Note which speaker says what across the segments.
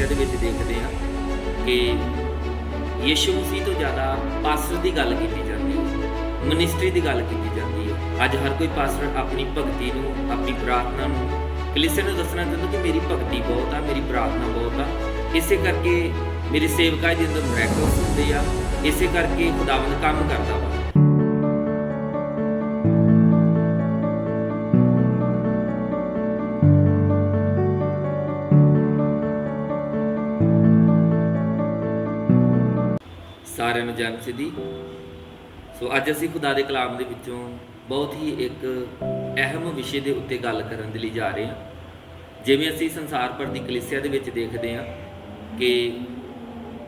Speaker 1: ਕਲੀਸਿਆ ਦੇ ਵਿੱਚ ਦੇਖਦੇ ਹਾਂ ਕਿ ਯੀਸ਼ੂ ਮਸੀਹ ਤੋਂ ਜ਼ਿਆਦਾ ਪਾਸਟਰ ਦੀ ਗੱਲ ਕੀਤੀ ਜਾਂਦੀ ਹੈ, ਮਿਨਿਸਟਰੀ ਦੀ ਗੱਲ ਕੀਤੀ ਜਾਂਦੀ ਹੈ। ਅੱਜ ਹਰ ਕੋਈ ਪਾਸਟਰ ਆਪਣੀ ਭਗਤੀ ਨੂੰ, ਆਪਣੀ ਪ੍ਰਾਰਥਨਾ ਨੂੰ, ਕਲੀਸਿਆ ਨੂੰ ਦੱਸਣਾ ਚਾਹੁੰਦਾ ਕਿ ਮੇਰੀ ਭਗਤੀ ਬਹੁਤ ਆ, ਮੇਰੀ ਪ੍ਰਾਰਥਨਾ ਬਹੁਤ ਆ। ਇਸੇ ਕਰਕੇ ਮੇਰੀ ਸੇਵਕਾਂ ਦੇ ਅੰਦਰ ਮੈਰਾਕਲਸ ਹੁੰਦੇ ਆ। ਇਸੇ ਕਰਕੇ ਖੁਦਾਵੰਦ ਕੰਮ ਕਰਦਾ ਵਾ। ਸਾਰਿਆਂ ਨੂੰ ਜਨਮ ਸਿੱਧੀ। ਸੋ ਅੱਜ ਅਸੀਂ ਖੁਦਾ ਦੇ ਕਲਾਮ ਦੇ ਵਿੱਚੋਂ ਬਹੁਤ ਹੀ ਇੱਕ ਅਹਿਮ ਵਿਸ਼ੇ ਦੇ ਉੱਤੇ ਗੱਲ ਕਰਨ ਦੇ ਲਈ ਜਾ ਰਹੇ ਹਾਂ। ਜਿਵੇਂ ਅਸੀਂ ਸੰਸਾਰ ਭਰ ਦੀ ਕਲੀਸਿਆ ਦੇ ਵਿੱਚ ਦੇਖਦੇ ਹਾਂ ਕਿ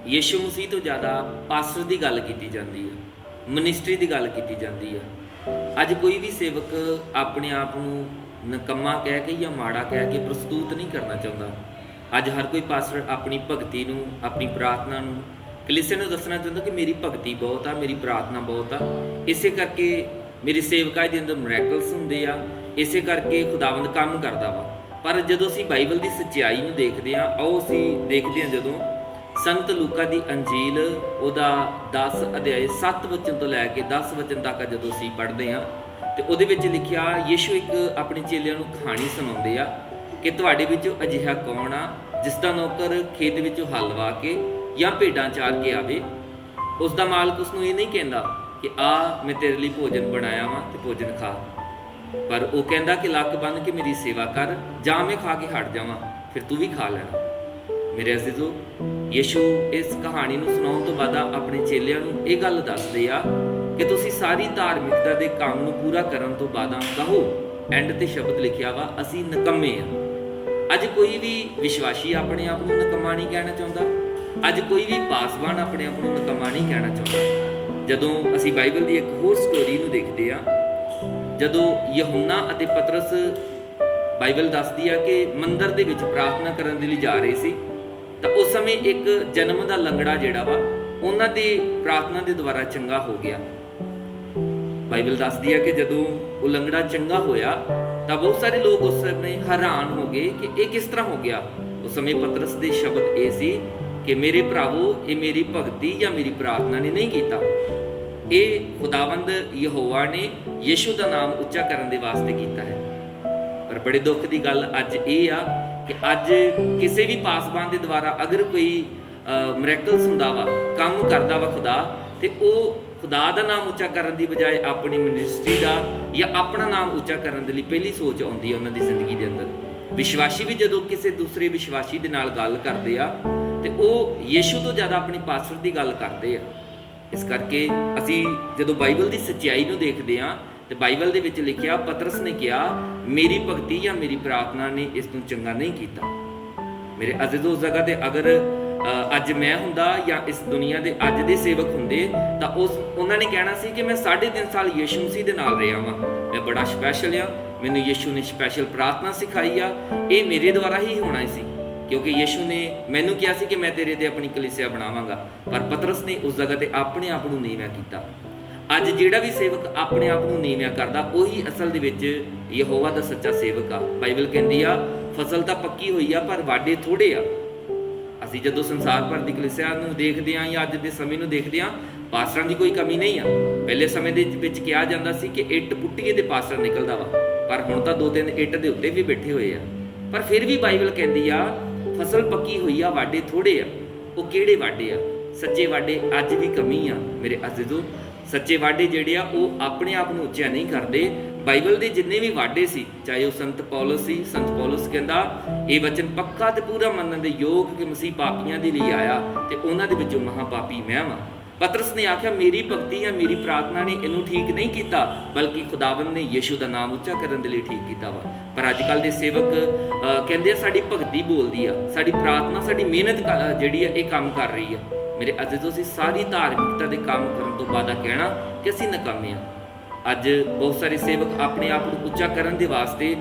Speaker 1: ਯੀਸ਼ੂ ਮਸੀਹ ਤੋਂ ਜ਼ਿਆਦਾ ਪਾਸਟਰ ਦੀ ਗੱਲ ਕੀਤੀ ਜਾਂਦੀ ਹੈ, ਮਿਨਿਸਟਰੀ ਦੀ ਗੱਲ ਕੀਤੀ ਜਾਂਦੀ ਹੈ। ਅੱਜ ਕੋਈ ਵੀ ਸੇਵਕ ਆਪਣੇ ਆਪ ਨੂੰ ਨਕਮਾ ਕਹਿ ਕੇ ਜਾਂ ਮਾੜਾ ਕਹਿ ਕੇ ਪ੍ਰਸਤੂਤ ਨਹੀਂ ਕਰਨਾ ਚਾਹੁੰਦਾ। ਅੱਜ ਹਰ ਕੋਈ ਪਾਸਟਰ ਆਪਣੀ ਭਗਤੀ ਨੂੰ, ਆਪਣੀ ਪ੍ਰਾਰਥਨਾ ਨੂੰ ਕਲੀਸਿਆ ਨੂੰ ਦੱਸਣਾ ਚਾਹੁੰਦਾ ਕਿ ਮੇਰੀ ਭਗਤੀ ਬਹੁਤ ਆ, ਮੇਰੀ ਪ੍ਰਾਰਥਨਾ ਬਹੁਤ ਆ। ਇਸੇ ਕਰਕੇ ਮੇਰੀ ਸੇਵਕਾਈ ਦੇ ਅੰਦਰ ਮੈਰਾਕਲਸ ਹੁੰਦੇ ਆ। ਇਸੇ ਕਰਕੇ ਖੁਦਾਵੰਦ ਕੰਮ ਕਰਦਾ ਵਾ। ਪਰ ਜਦੋਂ ਅਸੀਂ ਬਾਈਬਲ ਦੀ ਸੱਚਾਈ ਨੂੰ ਦੇਖਦੇ ਆ ਉਹ ਅਸੀਂ ਦੇਖਦੇ ਆ ਜਦੋਂ ਸੰਤ ਲੂਕਾ ਦੀ ਅੰਜੀਲ ਉਹਦਾ 10 ਅਧਿਆਇ 7 ਵਚਨ ਤੋਂ ਲੈ ਕੇ 10 ਵਚਨ ਤੱਕ ਜਦੋਂ ਅਸੀਂ ਪੜ੍ਹਦੇ ਆ ਤੇ ਉਹਦੇ ਵਿੱਚ ਲਿਖਿਆ, ਯੀਸ਼ੂ ਇੱਕ ਆਪਣੇ ਚੇਲਿਆਂ ਨੂੰ ਕਹਾਣੀ ਸੁਣਾਉਂਦੇ ਆ ਕਿ ਤੁਹਾਡੇ ਵਿੱਚੋਂ ਅਜਿਹਾ ਕੌਣ ਆ, ਜਿਸ ਦਾ ਨੌਕਰ ਖੇਤ ਵਿੱਚੋਂ ਹਲ ਵਾ ਕੇ ਜਾਂ ਭੇਡਾਂ ਚਾਰ ਕੇ ਆਵੇ ਉਸ ਦਾ ਮਾਲਕ ਉਸ ਨੂੰ ਇਹ ਨਹੀਂ ਕਹਿੰਦਾ ਕਿ ਆ, ਮੈਂ ਤੇਰੇ ਲਈ ਭੋਜਨ ਬਣਾਇਆ ਵਾਂ ਤੇ ਭੋਜਨ ਖਾ। ਪਰ ਉਹ ਕਹਿੰਦਾ ਕਿ ਲੱਕ ਬੰਨ ਕੇ ਮੇਰੀ ਸੇਵਾ ਕਰ, ਜਾਂ ਮੈਂ ਖਾ ਕੇ ਹਟ ਜਾਵਾਂ, ਫਿਰ ਤੂੰ ਵੀ ਖਾ ਲੈਣਾ। ਮੇਰੇ ਅਜ਼ੀਜ਼ੋ, ਯੀਸ਼ੂ ਇਸ ਕਹਾਣੀ ਨੂੰ ਸੁਣਾਉਣ ਤੋਂ ਬਾਅਦ ਆਪਣੇ ਚੇਲਿਆਂ ਨੂੰ ਇਹ ਗੱਲ ਦੱਸਦੇ ਆ ਕਿ ਤੁਸੀਂ ਸਾਰੀ ਧਾਰਮਿਕਤਾ ਦੇ ਕੰਮ ਨੂੰ ਪੂਰਾ ਕਰਨ ਤੋਂ ਬਾਅਦ ਕਹੋ ਐਂਡ ਤੇ ਸ਼ਬਦ ਲਿਖਿਆ ਵਾ, ਅਸੀਂ ਨਕੰਮੇ ਆ। ਅੱਜ ਕੋਈ ਵੀ ਵਿਸ਼ਵਾਸੀ ਆਪਣੇ ਆਪ ਨੂੰ ਨਕਮਾ ਨਹੀਂ ਕਹਿਣਾ ਚਾਹੁੰਦਾ। ਅੱਜ ਕੋਈ ਵੀ ਪਾਸਵਾਨ ਆਪਣੇ ਆਪ ਨੂੰ ਨਕਮਾ ਨਹੀਂ ਕਹਿਣਾ ਚਾਹੁੰਦਾ। ਜਦੋਂ ਅਸੀਂ ਬਾਈਬਲ ਦੀ ਇੱਕ ਹੋਰ ਸਟੋਰੀ ਨੂੰ ਦੇਖਦੇ ਆ ਜਦੋਂ ਯਹੂਨਾ ਅਤੇ ਪਤਰਸ ਬਾਈਬਲ ਦੱਸਦੀ ਆ ਕਿ ਮੰਦਰ ਦੇ ਵਿੱਚ ਪ੍ਰਾਰਥਨਾ ਕਰਨ ਦੇ ਲਈ ਜਾ ਰਹੇ ਸੀ, ਤਾਂ ਉਸ ਸਮੇਂ ਇੱਕ ਜਨਮ ਦਾ ਲੰਗੜਾ ਜਿਹੜਾ ਵਾ, ਉਹਨਾਂ ਦੀ ਪ੍ਰਾਰਥਨਾ ਦੇ ਦੁਆਰਾ ਚੰਗਾ ਹੋ ਗਿਆ। ਬਾਈਬਲ ਦੱਸਦੀ ਆ ਕਿ ਜਦੋਂ ਉਹ ਲੰਗੜਾ ਚੰਗਾ ਹੋਇਆ, ਤਾਂ ਬਹੁਤ ਸਾਰੇ ਲੋਕ ਉਸ ਸਮੇਂ ਹੈਰਾਨ ਹੋ ਗਏ ਕਿ ਇਹ ਕਿਸ ਤਰ੍ਹਾਂ ਹੋ ਗਿਆ। ਉਸ ਸਮੇਂ ਪਤਰਸ ਦੇ ਸ਼ਬਦ ਇਹ ਸੀ ਕਿ ਮੇਰੇ ਭਰਾਵੋ, ਇਹ ਮੇਰੀ ਭਗਤੀ ਜਾਂ ਮੇਰੀ ਪ੍ਰਾਰਥਨਾ ਨੇ ਨਹੀਂ ਕੀਤਾ। ਇਹ ਖੁਦਾਵੰਦ ਯਹੋਵਾ ਨੇ ਯੀਸ਼ੂ ਦਾ ਨਾਮ ਉੱਚਾ ਕਰਨ ਦੇ ਵਾਸਤੇ ਕੀਤਾ ਹੈ। ਪਰ ਬੜੇ ਦੁੱਖ ਦੀ ਗੱਲ ਅੱਜ ਇਹ ਆ ਕਿ ਅੱਜ ਕਿਸੇ ਵੀ ਪਾਸਬਾਨ ਦੇ ਦੁਆਰਾ ਅਗਰ ਕੋਈ ਮਿਰੈਕਲਸ ਹੁੰਦਾ ਵਾ, ਕੰਮ ਕਰਦਾ ਵਾ ਖੁਦਾ, ਤੇ ਉਹ ਖੁਦਾ ਦਾ ਨਾਮ ਉੱਚਾ ਕਰਨ ਦੀ ਬਜਾਏ ਆਪਣੀ ਮਿਨਿਸਟਰੀ ਦਾ ਜਾਂ ਆਪਣਾ ਨਾਮ ਉੱਚਾ ਕਰਨ ਦੇ ਲਈ ਪਹਿਲੀ ਸੋਚ ਆਉਂਦੀ ਹੈ ਉਹਨਾਂ ਦੀ ਜ਼ਿੰਦਗੀ ਦੇ ਅੰਦਰ। ਵਿਸ਼ਵਾਸੀ ਵੀ ਜਦੋਂ ਕਿਸੇ ਦੂਸਰੇ ਵਿਸ਼ਵਾਸੀ ਦੇ ਨਾਲ ਗੱਲ ਕਰਦੇ ਆ ਤੇ ਉਹ ਯੀਸ਼ੂ ਤੋਂ ਜ਼ਿਆਦਾ ਆਪਣੀ ਪਾਸਵਰਡ ਦੀ ਗੱਲ ਕਰਦੇ ਆ। ਇਸ ਕਰਕੇ ਅਸੀਂ ਜਦੋਂ ਬਾਈਬਲ ਦੀ ਸੱਚਾਈ ਨੂੰ ਦੇਖਦੇ ਹਾਂ, ਤੇ ਬਾਈਬਲ ਦੇ ਵਿੱਚ ਲਿਖਿਆ, ਪਤਰਸ ਨੇ ਕਿਹਾ, ਮੇਰੀ ਭਗਤੀ ਜਾਂ ਮੇਰੀ ਪ੍ਰਾਰਥਨਾ ਨੇ ਇਸ ਨੂੰ ਚੰਗਾ ਨਹੀਂ ਕੀਤਾ। ਮੇਰੇ ਅਜ਼ੀਜ਼ੋ ਉਸ ਜਗ੍ਹਾ ਤੇ ਅਗਰ ਅੱਜ ਮੈਂ ਹੁੰਦਾ ਜਾਂ ਇਸ ਦੁਨੀਆ ਦੇ ਅੱਜ ਦੇ ਸੇਵਕ ਹੁੰਦੇ, ਤਾਂ ਉਸ, ਉਹਨਾਂ ਨੇ ਕਹਿਣਾ ਸੀ ਕਿ ਮੈਂ 3.5 ਸਾਲ ਯੀਸ਼ੂ ਮਸੀਹ ਦੇ ਨਾਲ ਰਿਹਾ ਵਾਂ। ਮੈਂ ਬੜਾ ਸਪੈਸ਼ਲ ਆ ਮੈਨੂੰ ਯੀਸ਼ੂ ਨੇ ਸਪੈਸ਼ਲ ਪ੍ਰਾਰਥਨਾ ਸਿਖਾਈ ਆ। ਇਹ ਮੇਰੇ ਦੁਆਰਾ ਹੀ ਹੋਣਾ ਸੀ। ਕਿਉਂਕਿ ਯੀਸ਼ੂ ਨੇ ਮੈਨੂੰ ਕਿਹਾ ਸੀ ਕਿ ਮੈਂ ਤੇਰੇ ਤੇ ਆਪਣੀ ਕਲੀਸਿਆ ਬਣਾਵਾਂਗਾ, ਪਰ ਪਤਰਸ ਨੇ ਉਸ ਜਗ੍ਹਾ ਤੇ ਆਪਣੇ ਆਪ ਨੂੰ ਨੀਵਾਂ ਕੀਤਾ। ਅੱਜ ਜਿਹੜਾ ਵੀ ਸੇਵਕ ਆਪਣੇ ਆਪ ਨੂੰ ਨੀਵਾਂ ਕਰਦਾ, ਉਹੀ ਅਸਲ ਦੇ ਵਿੱਚ ਯਹੋਵਾ ਦਾ ਸੱਚਾ ਸੇਵਕ ਆ। ਬਾਈਬਲ ਕਹਿੰਦੀ ਆ, ਫਸਲ ਤਾਂ ਪੱਕੀ ਹੋਈ ਆ, ਪਰ ਵਾਢੇ ਥੋੜੇ ਆ। ਅਸੀਂ ਜਦੋਂ ਸੰਸਾਰ ਭਰ ਦੀ ਕਲੀਸਿਆ ਨੂੰ ਦੇਖਦੇ ਆਂ ਜਾਂ ਅੱਜ ਦੇ ਸਮੇਂ ਨੂੰ ਦੇਖਦੇ ਆਂ ਪਾਸਟਰਾਂ ਦੀ ਕੋਈ ਕਮੀ ਨਹੀਂ ਆ। ਪਹਿਲੇ ਸਮੇਂ ਦੇ ਵਿੱਚ ਕਿਹਾ ਜਾਂਦਾ ਸੀ ਕਿ ਇੱਟ ਪੁੱਟੀਏ ਤੇ ਪਾਸਟਰ ਨਿਕਲਦਾ ਵਾ, ਪਰ ਹੁਣ ਤਾਂ ਦੋ ਤਿੰਨ ਇੱਟ ਦੇ ਉੱਤੇ ਵੀ ਬੈਠੇ ਹੋਏ ਆ। ਪਰ ਫਿਰ ਵੀ ਬਾਈਬਲ ਕਹਿੰਦੀ ਆ ਫਸਲ ਪੱਕੀ ਹੋਈ ਆ, ਵਾਢੇ ਥੋੜੇ ਆ, ਉਹ ਕਿਹੜੇ ਵਾਢੇ ਆ? ਸੱਚੇ ਵਾਢੇ ਅੱਜ ਵੀ ਕਮੀ ਆ, ਮੇਰੇ ਅਜ਼ੀਜ਼ੋ ਸੱਚੇ ਵਾਢੇ ਜਿਹੜੇ ਆ, ਉਹ ਆਪਣੇ ਆਪ ਨੂੰ ਉੱਚਾ ਨਹੀਂ ਕਰਦੇ। ਬਾਈਬਲ ਦੇ ਜਿੰਨੇ ਵੀ ਵਾਢੇ ਸੀ, ਚਾਹੇ ਉਹ ਸੰਤ ਪੌਲਸ ਸੀ, ਸੰਤ ਪੌਲਸ ਕਹਿੰਦਾ, ਇਹ ਵਚਨ ਪੱਕਾ ਤੇ ਪੂਰਾ ਮੰਨਣ ਦੇ ਯੋਗ ਕਿ ਮਸੀਹ ਪਾਪੀਆਂ ਦੇ ਲਈ ਆਇਆ ਤੇ ਉਹਨਾਂ ਦੇ ਵਿੱਚੋਂ ਮਹਾ ਪਾਪੀ ਮੈਂ ਵਾਂ। ਪਤਰਸ ਨੇ ਆਖਿਆ, ਮੇਰੀ ਭਗਤੀ ਜਾਂ ਮੇਰੀ ਪ੍ਰਾਰਥਨਾ ਨੇ ਇਹਨੂੰ ਠੀਕ ਨਹੀਂ ਕੀਤਾ, ਬਲਕਿ ਖੁਦਾਵੰਦ ਨੇ ਯੀਸ਼ੂ ਦਾ ਨਾਮ ਉੱਚਾ ਕਰਨ ਦੇ ਲਈ ਠੀਕ ਕੀਤਾ ਵਾ। ਪਰ ਅੱਜ ਕੱਲ ਦੇ ਸੇਵਕ ਕਹਿੰਦੇ ਆ, ਸਾਡੀ ਭਗਤੀ ਬੋਲਦੀ ਆ, ਸਾਡੀ ਪ੍ਰਾਰਥਨਾ, ਸਾਡੀ ਮਿਹਨਤ ਜਿਹੜੀ ਆ, ਇਹ ਕੰਮ ਕਰ ਰਹੀ ਆ। ਮੇਰੇ ਅਜ਼ੀਜ਼ੋ ਅਸੀਂ ਸਾਰੀ ਧਾਰਮਿਕਤਾ ਦੇ ਕੰਮ ਕਰਨ ਤੋਂ ਬਾਅਦ ਆ ਕਹਿਣਾ ਕਿ ਅਸੀਂ ਨਕਾਮੇ ਆ। ਅੱਜ ਬਹੁਤ ਸਾਰੇ ਸੇਵਕ ਆਪਣੇ ਆਪ ਨੂੰ ਉੱਚਾ ਕਰਨ ਦੇ ਵਾਸਤੇ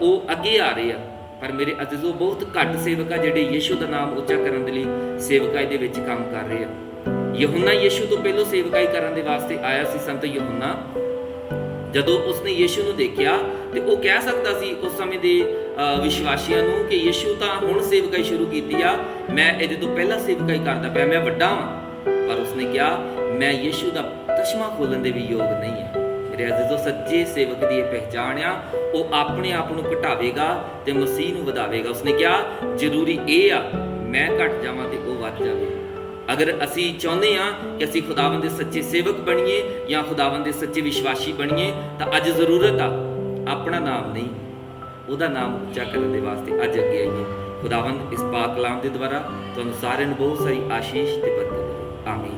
Speaker 1: ਉਹ ਅੱਗੇ ਆ ਰਹੇ ਆ। ਪਰ ਮੇਰੇ ਅਜ਼ੀਜ਼ੋ ਬਹੁਤ ਘੱਟ ਸੇਵਕ ਆ ਜਿਹੜੇ ਯੀਸ਼ੂ ਦਾ ਨਾਮ ਉੱਚਾ ਕਰਨ ਦੇ ਲਈ ਸੇਵਕਾਈ ਦੇ ਵਿੱਚ ਕੰਮ ਕਰ ਰਹੇ ਆ। ਯਹੂਨਾ ਯੀਸ਼ੂ ਤੋਂ ਪਹਿਲਾਂ ਸੇਵਕਾਈ ਕਰਨ ਦੇ ਵਾਸਤੇ ਆਇਆ ਸੀ ਸੰਤ ਯਹੂਨਾ। ਜਦੋਂ ਉਸਨੇ ਯੀਸ਼ੂ ਨੂੰ ਦੇਖਿਆ ਤੇ ਉਹ ਕਹਿ ਸਕਦਾ ਸੀ ਉਸ ਸਮੇਂ ਦੇ ਵਿਸ਼ਵਾਸੀਆਂ ਨੂੰ ਕਿ ਯਿਸੂ ਤਾਂ ਹੁਣ ਸੇਵਕਾਈ ਸ਼ੁਰੂ ਕੀਤੀ ਆ, ਮੈਂ ਇਹਦੇ ਤੋਂ ਪਹਿਲਾਂ ਸੇਵਕਾਈ ਕਰਦਾ ਪਿਆ, ਮੈਂ ਵੱਡਾ ਹਾਂ ਪਰ ਉਸਨੇ ਕਿਹਾ, ਮੈਂ ਯਿਸੂ ਦਾ ਚਸ਼ਮਾ ਖੋਲਣ ਦੇ ਵੀ ਯੋਗ ਨਹੀਂ ਹੈ ਮੇਰੇ ਅਜ਼ੀਜ਼ੋ ਸੱਚੇ ਸੇਵਕ ਦੀ ਇਹ ਪਹਿਚਾਣ ਆ, ਉਹ ਆਪਣੇ ਆਪ ਨੂੰ ਘਟਾਵੇਗਾ ਤੇ ਮਸੀਹ ਨੂੰ ਵਧਾਵੇਗਾ। ਉਸਨੇ ਕਿਹਾ, ਜ਼ਰੂਰੀ ਇਹ ਆ, ਮੈਂ ਘਟ ਜਾਵਾਂ ਤੇ ਉਹ ਵੱਧ ਜਾਵੇ ਅਗਰ ਅਸੀਂ ਚਾਹੁੰਦੇ ਹਾਂ ਕਿ ਅਸੀਂ ਖੁਦਾਵੰਦ ਦੇ ਸੱਚੇ ਸੇਵਕ ਬਣੀਏ ਜਾਂ ਖੁਦਾਵੰਦ ਦੇ ਸੱਚੇ ਵਿਸ਼ਵਾਸੀ ਬਣੀਏ, ਤਾਂ ਅੱਜ ਜ਼ਰੂਰਤ ਆ। ਆਪਣਾ ਨਾਮ ਨਹੀਂ, ਉਹਦਾ ਨਾਮ ਉੱਚਾ ਕਰਨ ਦੇ ਵਾਸਤੇ ਅੱਜ ਅੱਗੇ ਆਈਏ। ਖੁਦਾਵੰਦ ਇਸ ਪਾਕ ਕਲਾਮ ਦੇ ਦੁਆਰਾ ਤੁਹਾਨੂੰ ਸਾਰਿਆਂ ਨੂੰ ਬਹੁਤ ਸਾਰੀ ਆਸ਼ੀਸ਼ ਤੇ ਬਰਕਤ ਦੇਵੇ। ਆਮੀਨ।